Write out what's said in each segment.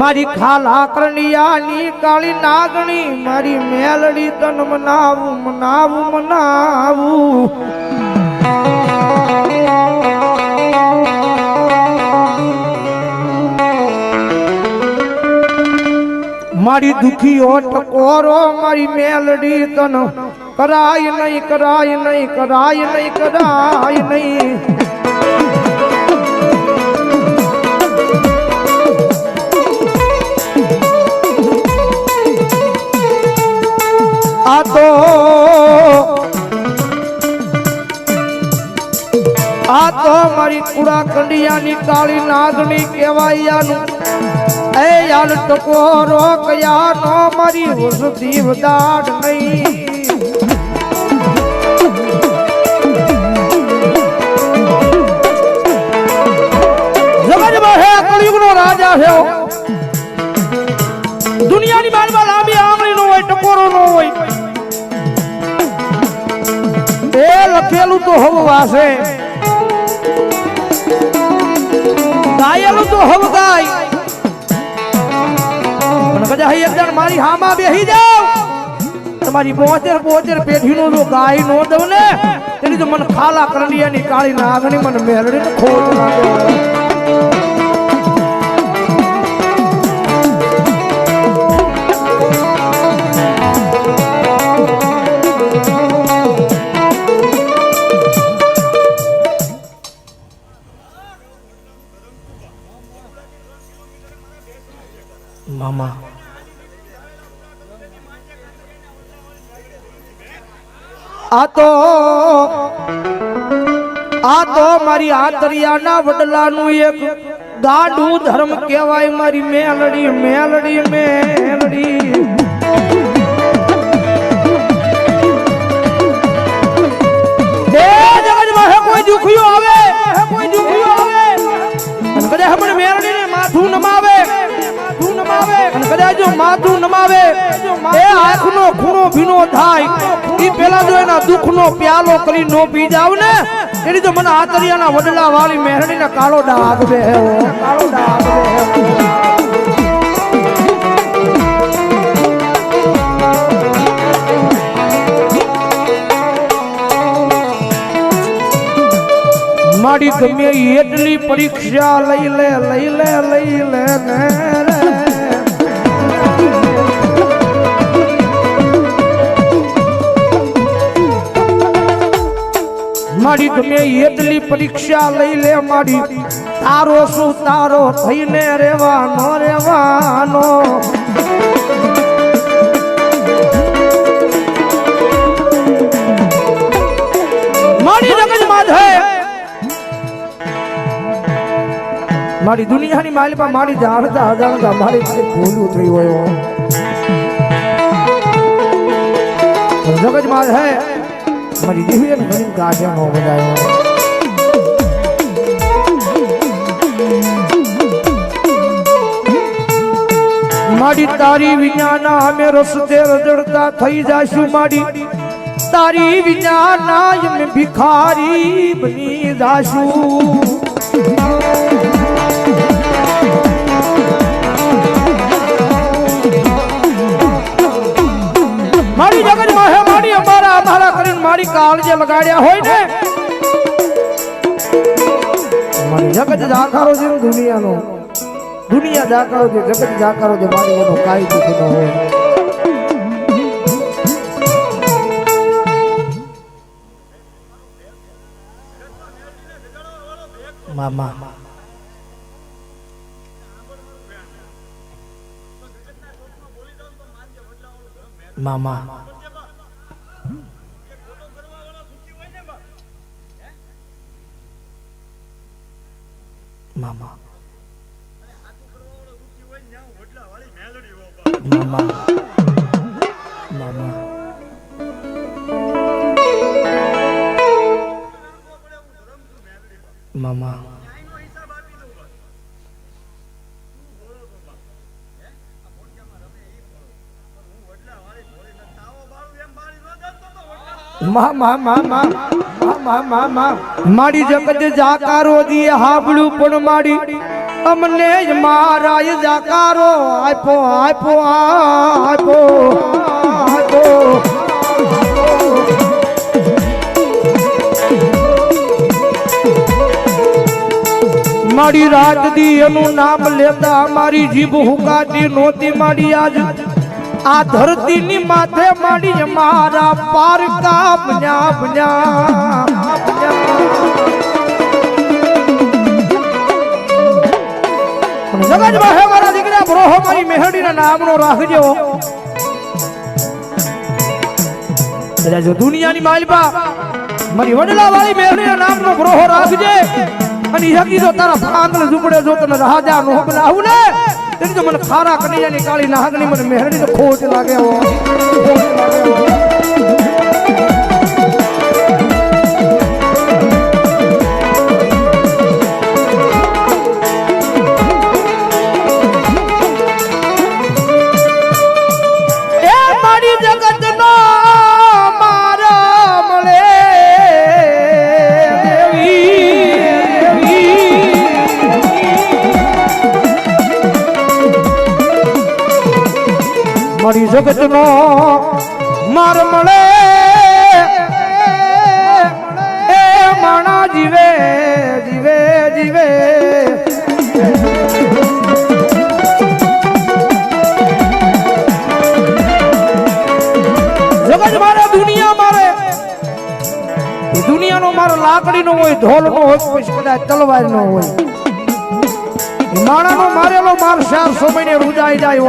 મારી ખાલા કરણિયાની કાળી નાગણી, મારી મેલડી તન મનાવું મનાવું મનાવું. મારી દુખીઓ ટકોરો મારી મેલડી તન કરાય નહીં કરાય નહીં કરાય નહીં કરાય નહીં. આ તો આ તો મારી કુડા કંડિયાની કાળી નાગણી કહેવાયાનું એ યાર ટકોરો કયા નો મારી વસતી વદાડ નહીં. જગતમાં હે કળિયુગનો રાજા છે. દુનિયાની બારમાં એ લખેલું તો હવ વાસે ગાયેલું તો હવ ગાય પણ કદાચ એક જણ મારી હામાં બેહી જાવ. તમારી બોતેર બોતેર પેઢીનું જો ગાય નો દઉં ને એની તો મને ખાલા કરલિયાની કાળી નાગણી મને મેલડી ને ખોટ નાખે આ તો આ તો મારી આતરિયાના વડલાનું એક ગાડું ધર્મ કહેવાય, મારી મેલડી મેલડી મેલડી. કોઈ દુખ્યું આવે? કોઈ દુખ્યું આવે? કદાચ હમણાં મેરડીને માથું નમાવે? જો માથું નમાવે, એ આંખનો ખૂણો ભીનો થાય. એ પેલા જો એના દુઃખનો પ્યાલો કરી નો પી જાવ ને, એની તો મને આતરિયાના વડલા વાળી મેરડીને કાળો ડાગ બે કાળો ડાગ ગમે એટલી પરીક્ષા લઈ લે લઈ લે લઈ લે ને ગમે એટલી પરીક્ષા લઈ લે મારી. તારો શું તારો થઈને રેવાનો રેવાનો મારી દુનિયાની માલિકા મારી જાણતા અજાણતા મારી ભૂલું થઈ ગયો. જગતમાં હે મારી દિવ્ય ઘણી ગાજનો નો બજાયો મારી તારી વિજ્ઞાના અમે રસ્તે રજડતા થઈ જાશું માડી. તારી વિજ્ઞાના અમે ભિખારી બની જાશું. મારી કાળજે લગાડ્યા હોય ને મારી જગત જાકારો છે દુનિયાનો, દુનિયા જાકારો છે જગત જાકારો છે મારી એનો કાઈ દુઃખ ન હોય. મામા મામા મામા. મામા. મામા. મામા. મા મા મા મા મારી જગત જાકારો દીએ હાબળું પણ મારી. અમને જ મારા જાકારો આપો આપો આપો મારી રાત દી એનું નામ લેતા મારી જીભ હુકાતી નહોતી મારી આજ. આ ધરતીની માથે માડી મારા પારકા બન્યા બન્યા જગતમાં હે મારા દીકરા બ્રોહો મારી મેહડીના નામનો રાખજો. કદાચ દુનિયાની માલપા મારી વડલા વાળી મેહડીના નામનો બ્રોહો રાખજે. અને યકી જો તારા તને રાજા નો બનાવું ને તેની તો મને ખારા કનૈયાની કાળી નાગની મને મેહડી તો ખોટ લાગે ખોટ લાગે દેવી. જગત નો માર મળે. એ માણા જીવે જીવે જીવે. જગત મારે, દુનિયા મારે. દુનિયાનો મારો લાકડીનો હોય, ઢોલનો હોય, પછી કદાચ તલવારનો હોય. એ માણાનો મારેલો માર ચારસો મહિને રૂજાઈ જાય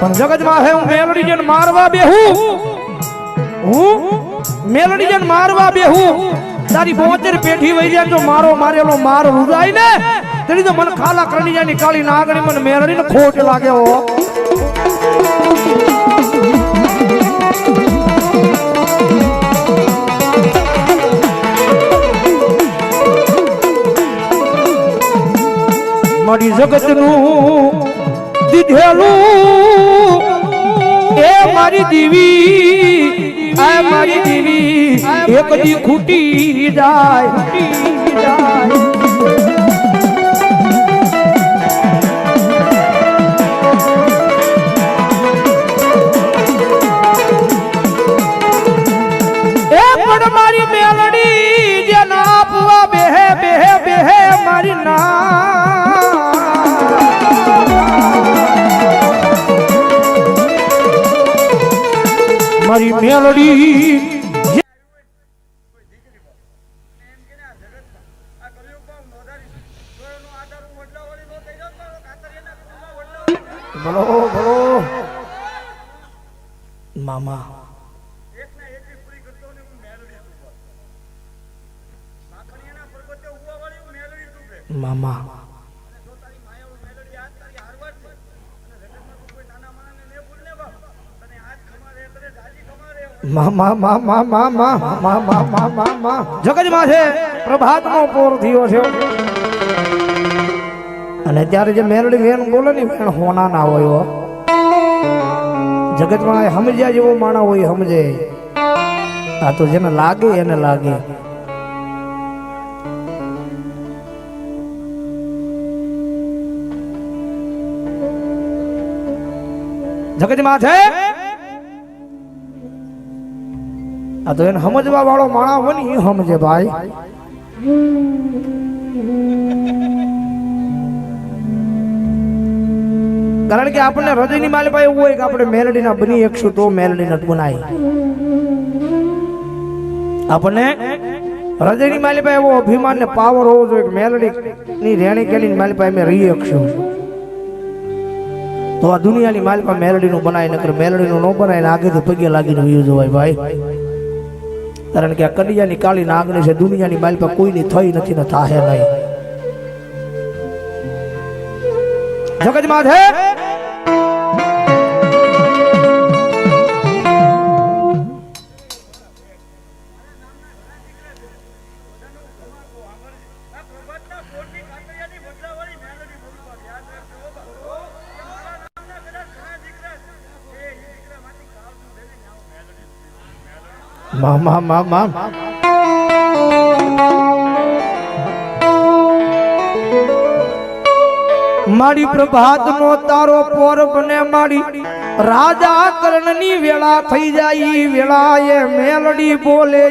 પણ જગતમાં હે હું મેલડી જન મારવા બેહું. હું મેલડી જન મારવા બેહું. તારી બોતેર પેઠી વહી જાય જો મારો મારેલો માર રૂજાય ને. તેની તો મને ખાલા કરણી જાય ની કાળી નાગણી મને મેલડીને ખોટ લાગે હો. મારી જગતનું દીધેલું. એ મારી દીવી આ મારી દીવી એક દી ખૂટી જાય જાય. મેલડી બોલો બોલો. મામા. મામા મામા મામા મામા મામા મામા મા જગતમાં છે અને સમજ્યા જેવો માણા હોય સમજે આ તો જેને લાગે, એને લાગે. જગતમાં છે? આ તો એને સમજવા વાળો માણા હોય ને એ સમજે ભાઈ. કારણ કે આપણને હૃદયની પાસે એવું હોય કે આપણે મેલડીના બની એકશું તો મેલડી નથી બનાવી આપણને હૃદયની પાસે એવો અભિમાન ને પાવર હોવો જોઈએ કે મેલડી ની રેણી કેલી માલિપા અમે રહી શકશું. તો આ દુનિયાની માલિપા મેલડીનું બનાય, નકર મેલડીનું ન બનાય ને આગળથી પગે લાગીને વયું જોવાય ભાઈ. કારણ કે આ કડિયાની કાળી નાગણી છે, દુનિયાની માલિપા કોઈની થઈ નથી ને થાહે નહીં. જગતમાં છે મામા. આમ મારી પ્રભાત નો તારો પોર બને મારી રાજા કર્ણની વેળા થઈ જાય. વેળા એ મેલડી બોલે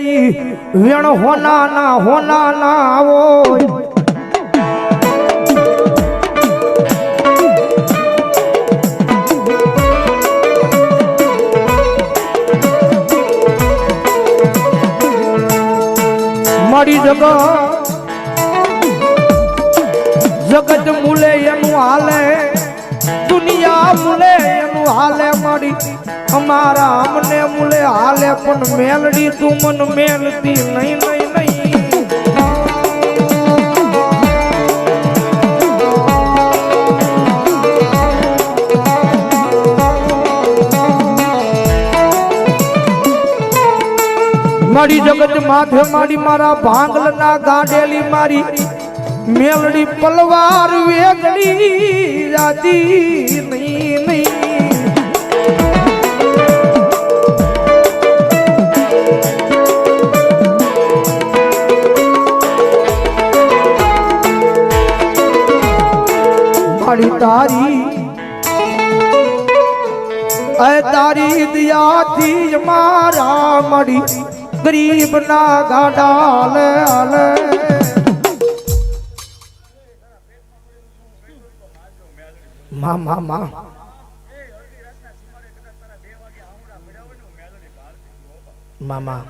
વેણ હોના ના હોના ના આવો. મારી જગત જગત મૂલે એનું હાલે, દુનિયા મૂલે એનું હાલે મારી. અમારા અમને મૂલે હાલે, પણ મેલડી તું મન મેલતી નહીં નહીં નહીં. મારી જગત માથે મારી મારા ભાંગલ ના ગાંડેલી મારી મેલડી પલવાર વેગડી રાતી નહીં નહીં. મારી તારી અ તારી દિયાથી મારા મળી ગરીબ ના ગાડા લે આલે મા મા મા મામા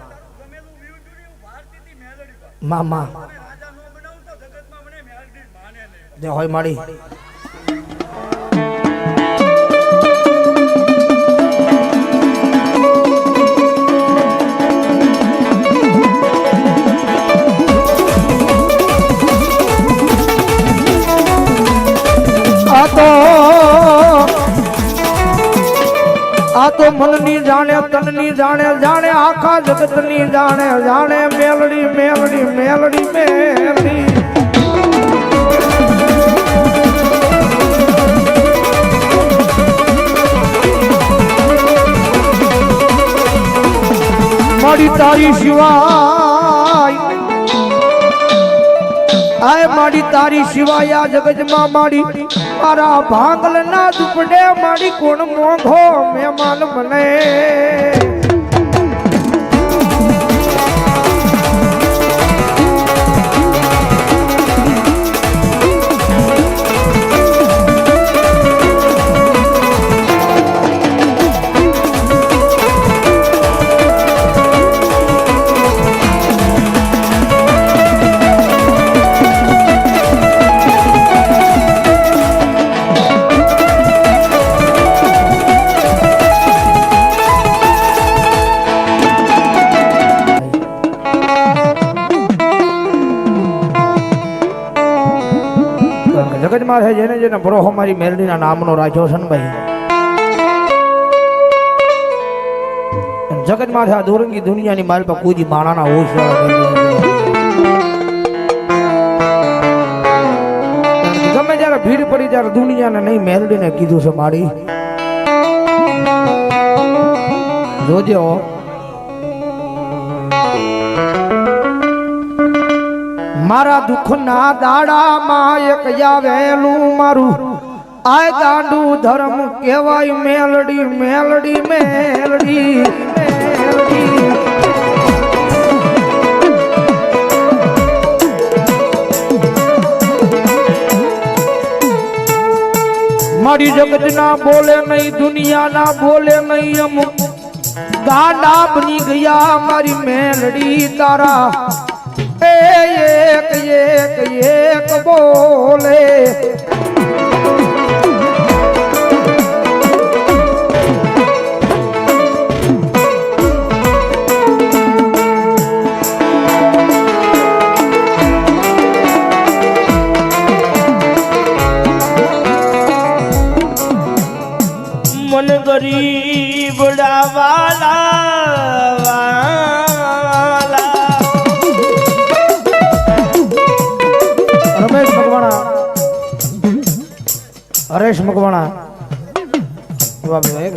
મામા જે હોય માડી જાણે, તનની જાણે જાણે, આખા જગતની જાણે જાણે મેલડી મેલડી મેલડી મેલડી. મારી તારી શિવાય આય મારી તારી સિવાય આ જગતમાં માડી. મારા ભાંગલ ના દુપડે માડી કોણ મોંઘો મહેમાન મને જગતમાં છે જેને જેને ભરોહો મારી મેલડીના નામનો રાખ્યો છે ને ભાઈ. જગતમાં છે આ દોરંગી દુનિયાની પાસે કોઈ દી માણાના હોશ ગમે જ્યારે ભીડ પડી ત્યારે દુનિયાને નહીં મેલડીને કીધું છે મારી જોજો મારા દુઃખના દાડામાં એક આવેલું મારું. આય ગાંડું ધર્મ કહેવાય મેલડી મેલડી મેલડી મારી જગત ના બોલે નહીં દુનિયા ના બોલે નહીં અમુક. દાડા બની ગયા મારી મેલડી તારા. એક એક એક બોલે.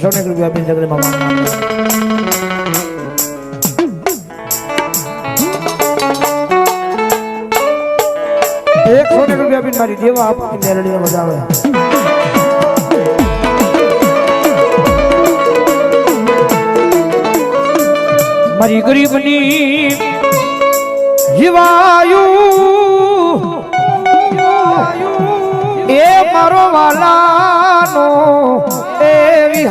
એકસો ને એક રૂપિયા આપીને જગડી મામા. એકસો ને એક રૂપિયા આપીને મારી, દેવા આપણી મેલડીને બજાવે મારી ગરીબની જીવાયું. એ મારો વાલાનો એ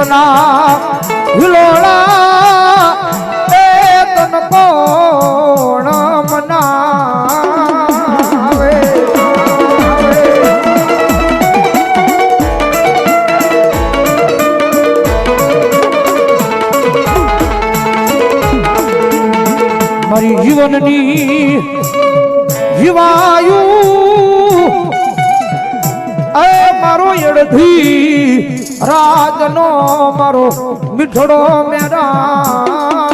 શાયરના હિલોળા એ તન કોણ મનાવે? મારી જીવનની જીવાયું એ મારો એડધી રાજનો મારો મીઠડો મેરા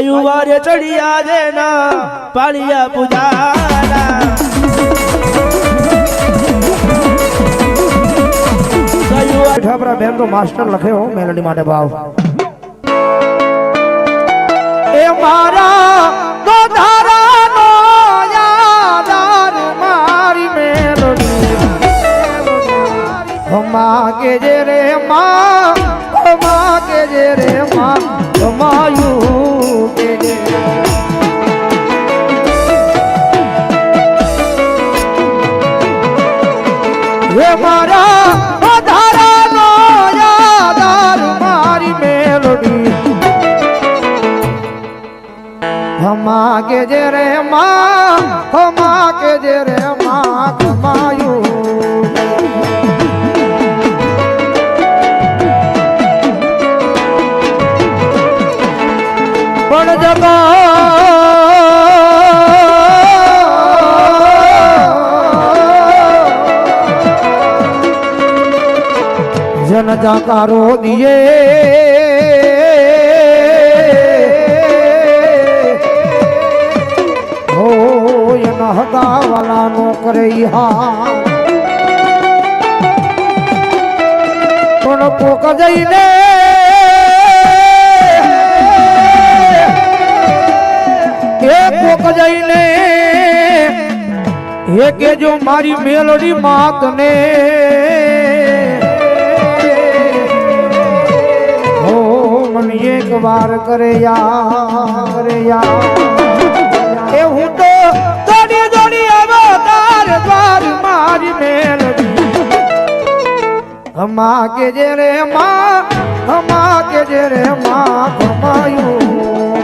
ગાયું વારે ચડિયા દેના પાળિયા પૂજારા ઠાબરા બેન તો માસ્ટર લખે હો મેલડી માટે ભાવ. એ મારા ગોધારા નો યાદાર મારી મેલડી. કે જે રે માં કે જે રે માં હમાયું હમા કે જે રે માં હમા કે જે રે માં કમાયું જાકારો દિયે હો એના હગાવાલા નો કરે હા પણ પોક જઈને એ પોક જઈને હે કે જો મારી મેલડી માત એકવાર કરે યાર યાર. એ હું તો દોડી દોડી આવો તાર દ્વાર મારી મેલડી હમા કે જે રે માં, હમા કે જે રે માં ભમાયું